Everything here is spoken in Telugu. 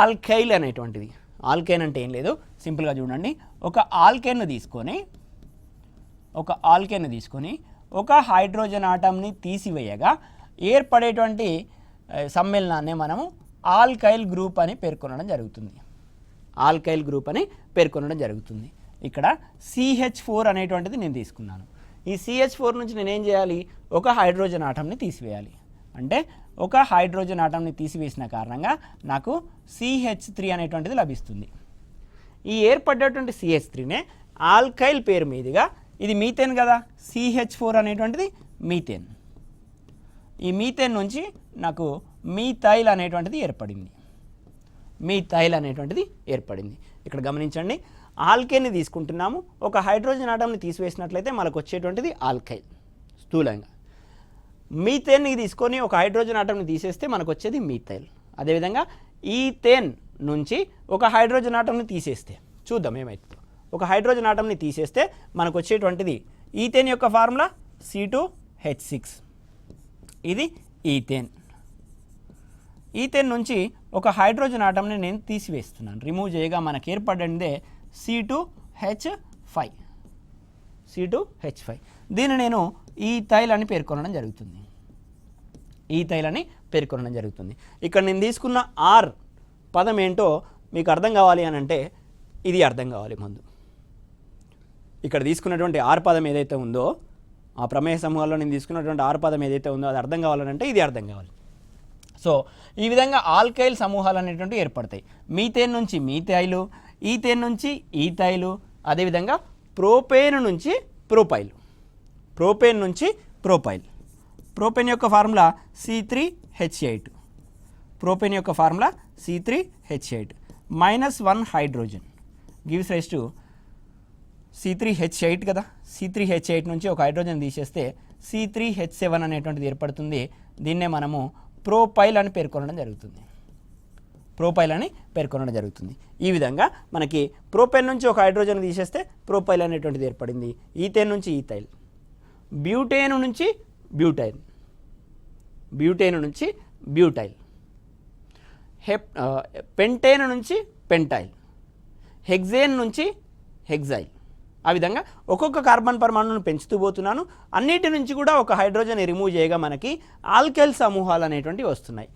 ఆల్కైల్ అనేటువంటిది. ఆల్కైన్ అంటే ఏం లేదు. సింపుల్గా చూడండి. ఒక ఆల్కైన్ను తీసుకొని ఒక ఆల్కేన్ తీసుకొని ఒక హైడ్రోజన్ ఆటంని తీసివేయగా ఏర్పడేటువంటి సమ్మేళనాన్ని మనము ఆల్కైల్ గ్రూప్ అని పేర్కొనడం జరుగుతుంది. ఆల్కైల్ గ్రూప్ అని పేర్కొనడం జరుగుతుంది. ఇక్కడ సిహెచ్ ఫోర్ అనేటువంటిది నేను తీసుకున్నాను. ఈ సిహెచ్ ఫోర్ నుంచి నేనేం చేయాలి? ఒక హైడ్రోజన్ ఆటంని తీసివేయాలి. అంటే ఒక హైడ్రోజన్ ఆటంని తీసివేసిన కారణంగా నాకు సిహెచ్ త్రీ అనేటువంటిది లభిస్తుంది. ఈ ఏర్పడ్డటువంటి సిహెచ్ త్రీనే ఆల్కైల్ పేరు మీదుగా ఇది మీథేన్ కదా సిహెచ్ ఫోర్ అనేటువంటిది మీథేన్. ఈ మీథేన్ నుంచి నాకు మీథైల్ అనేటువంటిది ఏర్పడింది. మీథైల్ అనేటువంటిది ఏర్పడింది. ఇక్కడ గమనించండి ఆల్కైల్ని తీసుకుంటున్నాము ఒక హైడ్రోజన్ ఆటంని తీసివేసినట్లయితే మనకు వచ్చేటువంటిది ఆల్కైల్ స్థూలంగా. మీథేన్ని తీసుకొని ఒక హైడ్రోజన్ ఆటంని తీసేస్తే మనకు వచ్చేది మీథైల్. అదేవిధంగా ఈథేన్ నుంచి ఒక హైడ్రోజన్ ఆటంని తీసేస్తే చూద్దాం ఏమైతుందో. ఒక హైడ్రోజన్ ఆటంని తీసేస్తే మనకు వచ్చేటువంటిది ఈథేన్ యొక్క formula C two H six ఇది ఈథేన్. ఈథేన్ నుంచి ఒక హైడ్రోజన్ ఆటంని నేను తీసివేస్తున్నాను. రిమూవ్ చేయగా మనకు ఏర్పడిందే C two H five C two H five దీన్ని నేను ఈ తైల్ అని పేర్కొనడం జరుగుతుంది. ఈ తైల్ అని పేర్కొనడం జరుగుతుంది. ఇక్కడ నేను తీసుకున్న ఆర్ పదం ఏంటో మీకు అర్థం కావాలి అని అంటే ఇది అర్థం కావాలి ముందు. ఇక్కడ తీసుకున్నటువంటి ఆర్ పదం ఏదైతే ఉందో ఆ ప్రమేయ సమూహాల్లో నేను తీసుకున్నటువంటి ఆర్ పదం ఏదైతే ఉందో అది అర్థం కావాలంటే ఇది అర్థం కావాలి. సో ఈ విధంగా ఆల్కైల్ సమూహాలు అనేటువంటివి ఏర్పడతాయి. మీథేన్ నుంచి మీథైలు ఈథేన్ నుంచి ఈథైలు అదేవిధంగా ప్రోపేన్ నుంచి ప్రోపైల్. ప్రోపేన్ నుంచి ప్రోపైల్. ప్రోపేన్ యొక్క formula C three H eight propane యొక్క formula C three H eight minus one hydrogen. Gives rise to C three H eight కదా. సి త్రీ హెచ్ ఎయిట్ నుంచి ఒక హైడ్రోజన్ తీసేస్తే సి త్రీ హెచ్ సెవెన్ అనేటువంటిది ఏర్పడుతుంది. దీన్నే మనము ప్రోపైల్ అని పేర్కొనడం జరుగుతుంది. ప్రోపైల్ అని పేర్కొనడం జరుగుతుంది. ఈ విధంగా మనకి ప్రోపైల్ నుంచి ఒక హైడ్రోజన్ తీసేస్తే ప్రోపైల్ అనేటువంటిది ఏర్పడింది. ఈథేన్ నుంచి ఈథైల్. బ్యూటేన్ నుంచి బ్యూటైల్ బ్యూటేన్ నుంచి బ్యూటైల్. హెప్ పెంటేన్ నుంచి పెంటైల్. హెగ్జేన్ నుంచి హెగ్జైల్ ఆ విధంగా ఒక్కొక్క కార్బన్ పరమాణువును పెంచుతూ పోతున్నాను. అన్నిటి నుంచి కూడా ఒక హైడ్రోజన్ రిమూవ్ చేయగా మనకి ఆల్కెల్ సమూహాలు అనేటువంటివి వస్తున్నాయి.